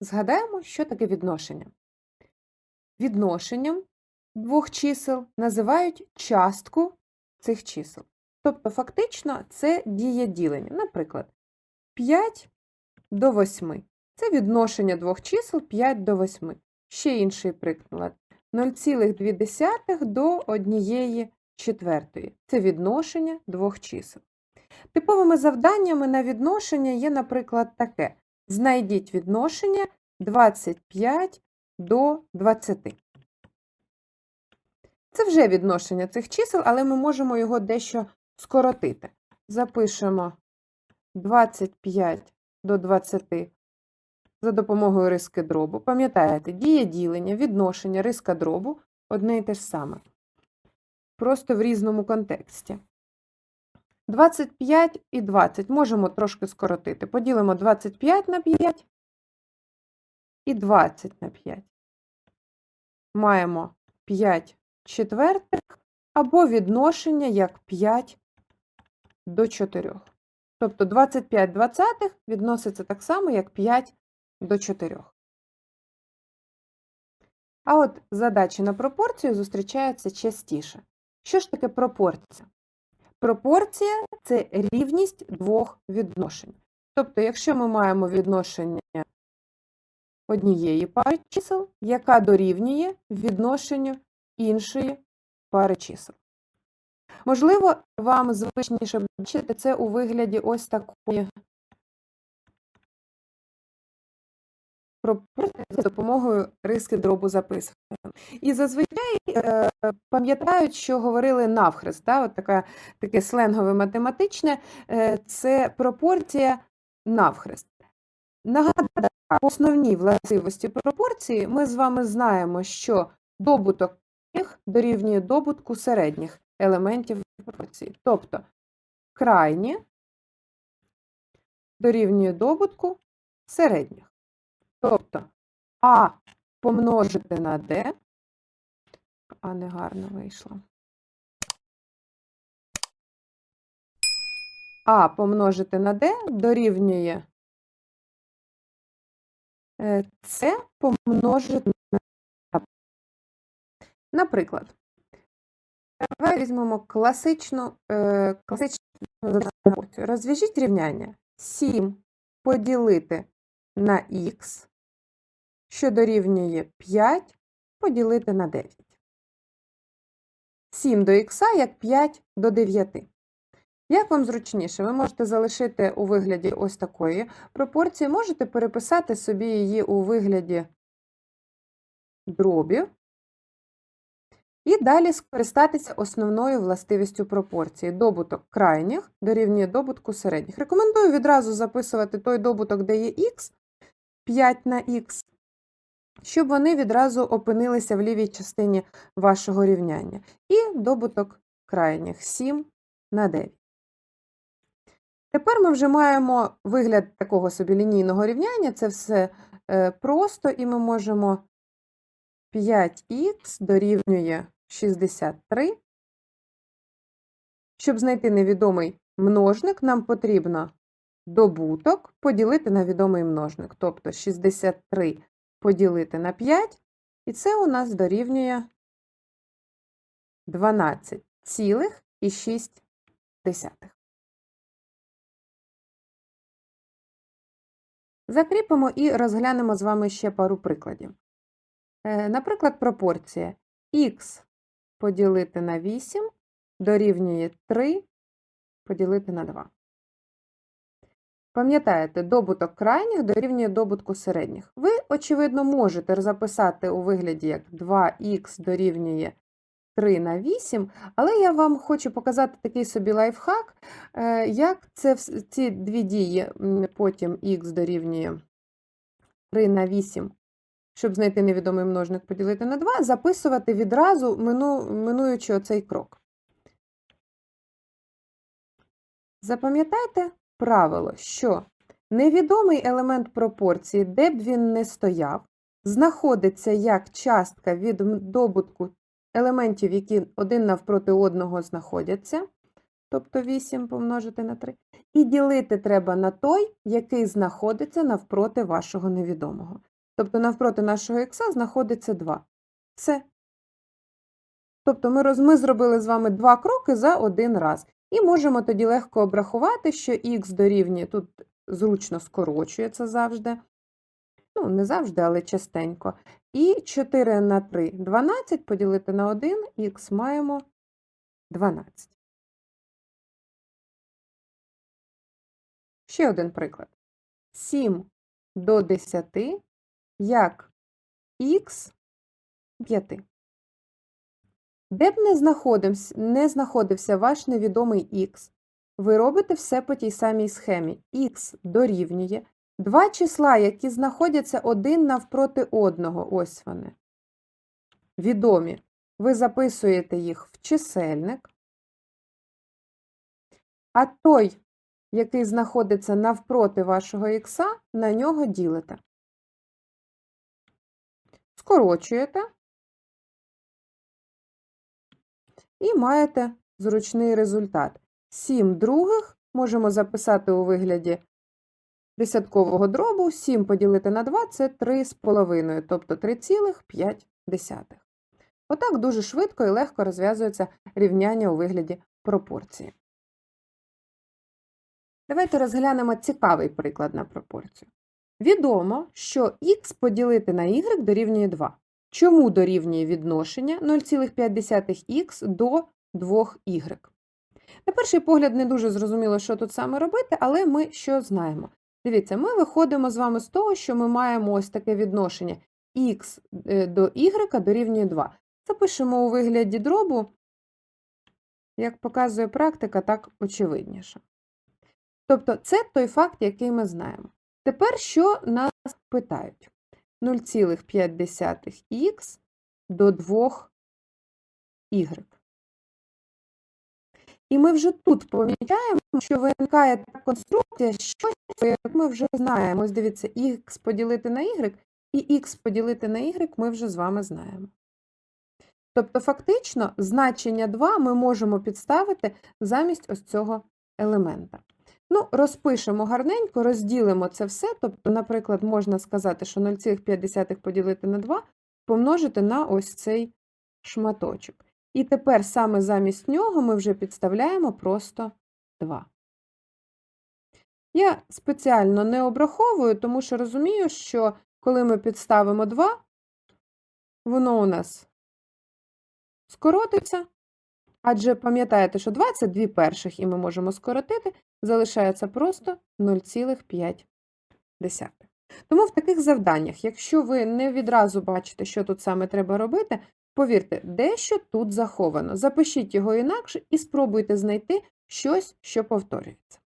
згадаємо, що таке відношення. Відношенням двох чисел називають частку цих чисел. Тобто, фактично, це дія ділення. Наприклад, 5 до 8. Це відношення двох чисел 5 до 8. Ще інший приклад. 0,2 до 1 четвертої. Це відношення двох чисел. Типовими завданнями на відношення є, наприклад, таке. Знайдіть відношення 25 до 20. Це вже відношення цих чисел, але ми можемо його дещо скоротити. Запишемо 25 до 20 за допомогою риски дробу. Пам'ятаєте, дія ділення, відношення, риска дробу одне і те ж саме. Просто в різному контексті. 25 і 20 можемо трошки скоротити. Поділимо 25 на 5 і 20 на 5. Маємо 5 четвертих або відношення як 5 до 4. Тобто 25 двадцятих відноситься так само, як 5 до 4. А от задачі на пропорцію зустрічаються частіше. Що ж таке пропорція? Пропорція це рівність двох відношень. Тобто, якщо ми маємо відношення однієї пари чисел, яка дорівнює відношенню іншої пари чисел. Можливо, вам звичніше бачити це у вигляді ось такої пропорції за допомогою риски дробу записуємо. І зазвичай е, пам'ятають, що говорили навхрест, да? От така, таке сленгове математичне, е, це пропорція навхрест. Нагадаю, основні властивості пропорції ми з вами знаємо, що добуток дорівнює добутку середніх елементів пропорції. Тобто крайні дорівнює добутку середніх. Тобто А помножити на D, а не гарно вийшло. А помножити на D дорівнює е, С помножити на А. Наприклад, давай візьмемо класичну, е, класичну пропорцію. Розв'яжіть рівняння 7 поділити на х, що дорівнює 5 поділити на 9. 7 до х як 5 до 9. Як вам зручніше, ви можете залишити у вигляді ось такої пропорції, можете переписати собі її у вигляді дробів. І далі скористатися основною властивістю пропорції. Добуток крайніх дорівнює добутку середніх. Рекомендую відразу записувати той добуток, де є х, 5 на х, щоб вони відразу опинилися в лівій частині вашого рівняння. І добуток крайніх 7 на 9. Тепер ми вже маємо вигляд такого собі лінійного рівняння. Це все е, просто, і ми можемо 5х дорівнює 63. Щоб знайти невідомий множник, нам потрібно добуток поділити на відомий множник. Тобто 63 поділити на 5, і це у нас дорівнює 12,6. Закріпимо і розглянемо з вами ще пару прикладів. Е, Наприклад, пропорція х поділити на 8 дорівнює 3 поділити на 2. Пам'ятаєте, добуток крайніх дорівнює добутку середніх. Ви, очевидно, можете записати у вигляді як 2х дорівнює 3 на 8, але я вам хочу показати такий собі лайфхак, е, як це, ці дві дії, потім х дорівнює 3 на 8, щоб знайти невідомий множник поділити на 2, записувати відразу, мину, минуючи оцей крок. Запам'ятайте правило, що невідомий елемент пропорції, де б він не стояв, знаходиться як частка від добутку елементів, які один навпроти одного знаходяться, тобто 8 помножити на 3, і ділити треба на той, який знаходиться навпроти вашого невідомого. Тобто навпроти нашого х знаходиться 2. Все. Тобто ми, роз... ми зробили з вами два кроки за один раз. І можемо тоді легко обрахувати, що х дорівнює, тут зручно скорочується завжди, ну, не завжди, але частенько. І 4 на 3 – 12, поділити на 1, х маємо 12. Ще один приклад. 7 до 10 як х 5. Де б не знаходився, не знаходився ваш невідомий х, ви робите все по тій самій схемі. х дорівнює два числа, які знаходяться один навпроти одного, ось вони, відомі. Ви записуєте їх в чисельник, а той, який знаходиться навпроти вашого х, на нього ділите. Скорочуєте і маєте зручний результат. 7 других можемо записати у вигляді десяткового дробу, 7 поділити на 2 це 3,5, тобто 3,5. Отак дуже швидко і легко розв'язується рівняння у вигляді пропорції. Давайте розглянемо цікавий приклад на пропорцію. Відомо, що х поділити на y дорівнює 2. Чому дорівнює відношення 0,5х до 2y? На перший погляд, не дуже зрозуміло, що тут саме робити, але ми що знаємо. Дивіться, ми виходимо з вами з того, що ми маємо ось таке відношення х до y дорівнює 2. Запишемо у вигляді дробу, як показує практика, так очевидніше. Тобто, це той факт, який ми знаємо. Тепер що нас питають? 0,5х до 2y. І ми вже тут помічаємо, що виникає та конструкція, щось, як ми вже знаємо. Ось дивіться, х поділити на y і х поділити на y ми вже з вами знаємо. Тобто, фактично, значення 2 ми можемо підставити замість ось цього елемента. Ну, розпишемо гарненько, розділимо це все. Тобто, наприклад, можна сказати, що 0,5 поділити на 2 помножити на ось цей шматочок. І тепер саме замість нього ми вже підставляємо просто 2. Я спеціально не обраховую, тому що розумію, що коли ми підставимо 2, воно у нас скоротиться. Адже пам'ятаєте, що 2 це 2 перших, і ми можемо скоротити, залишається просто 0,5. Тому в таких завданнях, якщо ви не відразу бачите, що тут саме треба робити, повірте, дещо тут заховано. Запишіть його інакше і спробуйте знайти щось, що повторюється.